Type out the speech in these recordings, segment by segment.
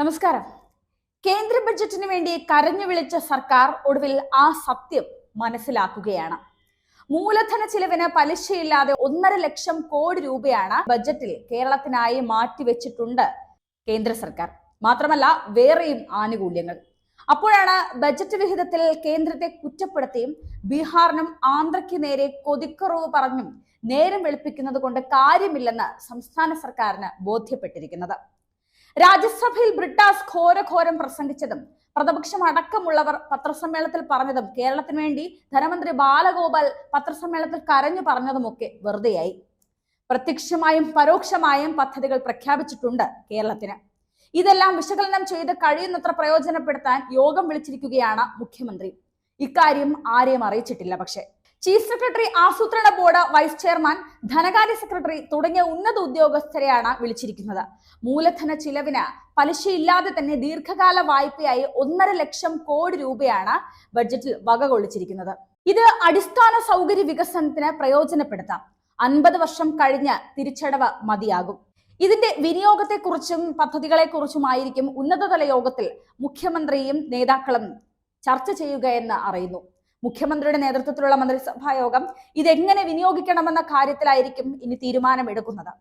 നമസ്കാരം. കേന്ദ്ര ബഡ്ജറ്റിന് വേണ്ടി കരഞ്ഞു വിളിച്ച സർക്കാർ ഒടുവിൽ ആ സത്യം മനസ്സിലാക്കുകയാണ്. മൂലധന ചിലവിന് പലിശയില്ലാതെ ഒന്നര ലക്ഷം കോടി രൂപയാണ് ബജറ്റിൽ കേരളത്തിനായി മാറ്റിവെച്ചിട്ടുണ്ട് കേന്ദ്ര സർക്കാർ. മാത്രമല്ല വേറെയും ആനുകൂല്യങ്ങൾ. അപ്പോഴാണ് ബജറ്റ് വിഹിതത്തിൽ കേന്ദ്രത്തെ കുറ്റപ്പെടുത്തിയും ബീഹാറിനും ആന്ധ്രയ്ക്ക് നേരെ കൊതിക്കുറവ് പറഞ്ഞും നേരം വെളുപ്പിക്കുന്നത് കൊണ്ട് കാര്യമില്ലെന്ന് സംസ്ഥാന സർക്കാരിന് ബോധ്യപ്പെട്ടിരിക്കുന്നത്. രാജ്യസഭയിൽ ബ്രിട്ടാസ് ഘോരഘോരം പ്രസംഗിച്ചതും പ്രതിപക്ഷം അടക്കമുള്ളവർ പത്രസമ്മേളനത്തിൽ പറഞ്ഞതും കേരളത്തിന് വേണ്ടി ധനമന്ത്രി ബാലഗോപാൽ പത്രസമ്മേളനത്തിൽ കരഞ്ഞു പറഞ്ഞതുമൊക്കെ വെറുതെയായി. പ്രത്യക്ഷമായും പരോക്ഷമായും പദ്ധതികൾ പ്രഖ്യാപിച്ചിട്ടുണ്ട് കേരളത്തിന്. ഇതെല്ലാം വിശകലനം ചെയ്ത് കഴിയുന്നത്ര പ്രയോജനപ്പെടുത്താൻ യോഗം വിളിച്ചിരിക്കുകയാണ് മുഖ്യമന്ത്രി. ഇക്കാര്യം ആരെയും അറിയിച്ചിട്ടില്ല പക്ഷേ. ചീഫ് സെക്രട്ടറി ആസൂത്രണ ബോർഡ് വൈസ് ചെയർമാൻ ധനകാര്യ സെക്രട്ടറി തുടങ്ങിയ ഉന്നത ഉദ്യോഗസ്ഥരെയാണ് വിളിച്ചിരിക്കുന്നത്. മൂലധന ചിലവിന് പലിശയില്ലാതെ തന്നെ ദീർഘകാല വായ്പയായി ഒന്നര ലക്ഷം കോടി രൂപയാണ് ബഡ്ജറ്റിൽ വകകൊള്ളിച്ചിരിക്കുന്നത് ഇത് അടിസ്ഥാന സൗകര്യ വികസനത്തിന് പ്രയോജനപ്പെടുത്താം. അൻപത് വർഷം കഴിഞ്ഞ് തിരിച്ചടവ് മതിയാകും. ഇതിന്റെ വിനിയോഗത്തെക്കുറിച്ചും പദ്ധതികളെക്കുറിച്ചുമായിരിക്കും ഉന്നതതല യോഗത്തിൽ മുഖ്യമന്ത്രിയും നേതാക്കളും ചർച്ച ചെയ്യുക എന്ന് അറിയുന്നു. മുഖ്യമന്ത്രിയുടെ നേതൃത്വത്തിലുള്ള മന്ത്രിസഭാ യോഗം ഇതെങ്ങനെ വിനിയോഗിക്കണമെന്ന കാര്യത്തിലായിരിക്കും ഇനി തീരുമാനമെടുക്കുന്നത്.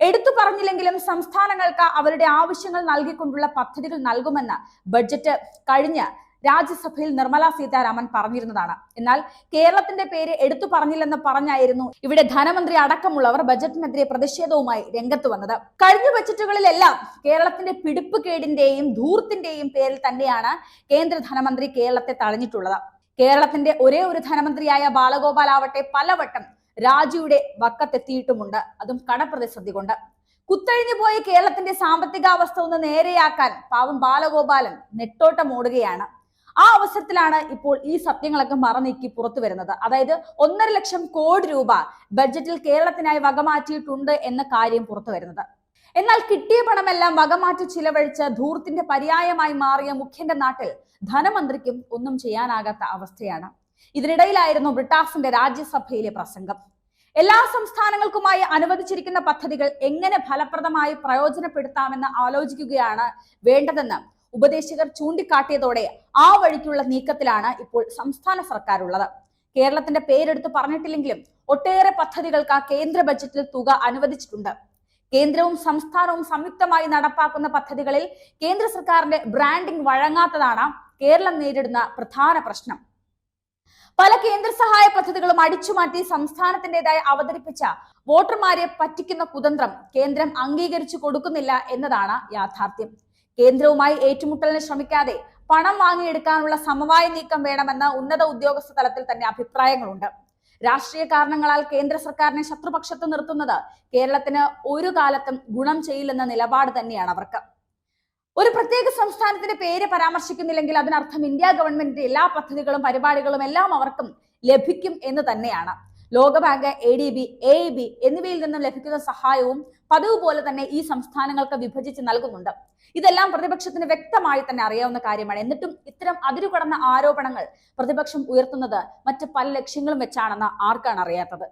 എടുത്തു പറഞ്ഞില്ലെങ്കിലും സംസ്ഥാനങ്ങൾക്ക് അവരുടെ ആവശ്യങ്ങൾ നൽകിക്കൊണ്ടുള്ള പദ്ധതികൾ നൽകുമെന്ന് ബഡ്ജറ്റ് കഴിഞ്ഞ രാജ്യസഭയിൽ നിർമ്മല സീതാരാമൻ പറഞ്ഞിരുന്നതാണ്. എന്നാൽ കേരളത്തിന്റെ പേര് എടുത്തു പറഞ്ഞില്ലെന്ന് പറഞ്ഞായിരുന്നു ഇവിടെ ധനമന്ത്രി അടക്കമുള്ളവർ ബജറ്റിനെതിരെ പ്രതിഷേധവുമായി രംഗത്ത് വന്നത്. കഴിഞ്ഞ ബജറ്റുകളിലെല്ലാം കേരളത്തിന്റെ പിടിപ്പ് കേടിന്റെയും ധൂർത്തിന്റെയും പേരിൽ തന്നെയാണ് കേന്ദ്ര ധനമന്ത്രി കേരളത്തെ തഴഞ്ഞിട്ടുള്ളത്. കേരളത്തിന്റെ ഒരേ ഒരു ധനമന്ത്രിയായ ബാലഗോപാലാവട്ടെ പലവട്ടം രാജിയുടെ വക്കത്തെത്തിയിട്ടുമുണ്ട്. അതും കടപ്രതിസന്ധി കൊണ്ട് കുത്തഴിഞ്ഞു പോയ കേരളത്തിന്റെ സാമ്പത്തികാവസ്ഥ ഒന്ന് നേരെയാക്കാൻ പാവം ബാലഗോപാലൻ നെട്ടോട്ടം ഓടുകയാണ്. ആ അവസരത്തിലാണ് ഇപ്പോൾ ഈ സത്യങ്ങളൊക്കെ മറനീക്കി പുറത്തു വരുന്നത്. അതായത് ഒന്നര ലക്ഷം കോടി രൂപ ബഡ്ജറ്റിൽ കേരളത്തിനായി വകമാറ്റിയിട്ടുണ്ട് എന്ന കാര്യം പുറത്തു വരുന്നത്. എന്നാൽ കിട്ടിയ പണമെല്ലാം വകമാറ്റി ചിലവഴിച്ച ധൂർത്തിന്റെ പര്യായമായി മാറിയ മുഖ്യന്റെ നാട്ടിൽ ധനമന്ത്രിക്കും ഒന്നും ചെയ്യാനാകാത്ത അവസ്ഥയാണ്. ഇതിനിടയിലായിരുന്നു ബ്രിട്ടാസിന്റെ രാജ്യസഭയിലെ പ്രസംഗം. എല്ലാ സംസ്ഥാനങ്ങൾക്കുമായി അനുവദിച്ചിരിക്കുന്ന പദ്ധതികൾ എങ്ങനെ ഫലപ്രദമായി പ്രയോജനപ്പെടുത്താമെന്ന് ആലോചിക്കുകയാണ് വേണ്ടതെന്ന് ഉപദേശകർ ചൂണ്ടിക്കാട്ടിയതോടെ ആ വഴിക്കുള്ള നീക്കത്തിലാണ് ഇപ്പോൾ സംസ്ഥാന സർക്കാർ ഉള്ളത് കേരളത്തിന്റെ പേരെടുത്ത് പറഞ്ഞിട്ടില്ലെങ്കിലും ഒട്ടേറെ പദ്ധതികൾക്ക് കേന്ദ്ര ബജറ്റിൽ തുക അനുവദിച്ചിട്ടുണ്ട്. കേന്ദ്രവും സംസ്ഥാനവും സംയുക്തമായി നടപ്പാക്കുന്ന പദ്ധതികളിൽ കേന്ദ്ര സർക്കാരിന്റെ ബ്രാൻഡിംഗ് വഴങ്ങാത്തതാണ് കേരളം നേരിടുന്ന പ്രധാന പ്രശ്നം. പല കേന്ദ്ര സഹായ പദ്ധതികളും അടിച്ചുമാറ്റി സംസ്ഥാനത്തിന്റെതായി അവതരിപ്പിച്ച വോട്ടർമാരെ പറ്റിക്കുന്ന കുതന്ത്രം കേന്ദ്രം അംഗീകരിച്ചു കൊടുക്കുന്നില്ല എന്നതാണ് യാഥാർത്ഥ്യം. കേന്ദ്രവുമായി ഏറ്റുമുട്ടലിന് ശ്രമിക്കാതെ പണം വാങ്ങിയെടുക്കാനുള്ള സമവായ നീക്കം വേണമെന്ന ഉന്നത ഉദ്യോഗസ്ഥ തലത്തിൽ തന്നെ അഭിപ്രായങ്ങളുണ്ട്. രാഷ്ട്രീയ കാരണങ്ങളാൽ കേന്ദ്ര സർക്കാരിനെ ശത്രുപക്ഷത്ത് നിർത്തുന്നത് കേരളത്തിന് ഒരു കാലത്തും ഗുണം ചെയ്യില്ലെന്ന നിലപാട് തന്നെയാണ് അവർക്ക്. ഒരു പ്രത്യേക സംസ്ഥാനത്തിന്റെ പേര് പരാമർശിക്കുന്നില്ലെങ്കിൽ അതിനർത്ഥം ഇന്ത്യ ഗവൺമെന്റിന്റെ എല്ലാ പദ്ധതികളും പരിപാടികളും എല്ലാം അവർക്കും ലഭിക്കും എന്ന് തന്നെയാണ്. ലോകബാങ്ക് A D B A B എന്നിവയിൽ നിന്നും ലഭിക്കുന്ന സഹായവും പതിവ് പോലെ തന്നെ ഈ സംസ്ഥാനങ്ങൾക്ക് വിഭജിച്ച് നൽകുന്നുണ്ട്. ഇതെല്ലാം പ്രതിപക്ഷത്തിന് വ്യക്തമായി തന്നെ അറിയാവുന്ന കാര്യമാണ്. എന്നിട്ടും ഇത്തരം അതിരുകടന്ന ആരോപണങ്ങൾ പ്രതിപക്ഷം ഉയർത്തുന്നത് മറ്റ് പല ലക്ഷ്യങ്ങളും വെച്ചാണെന്ന് ആർക്കാണ് അറിയാത്തത്?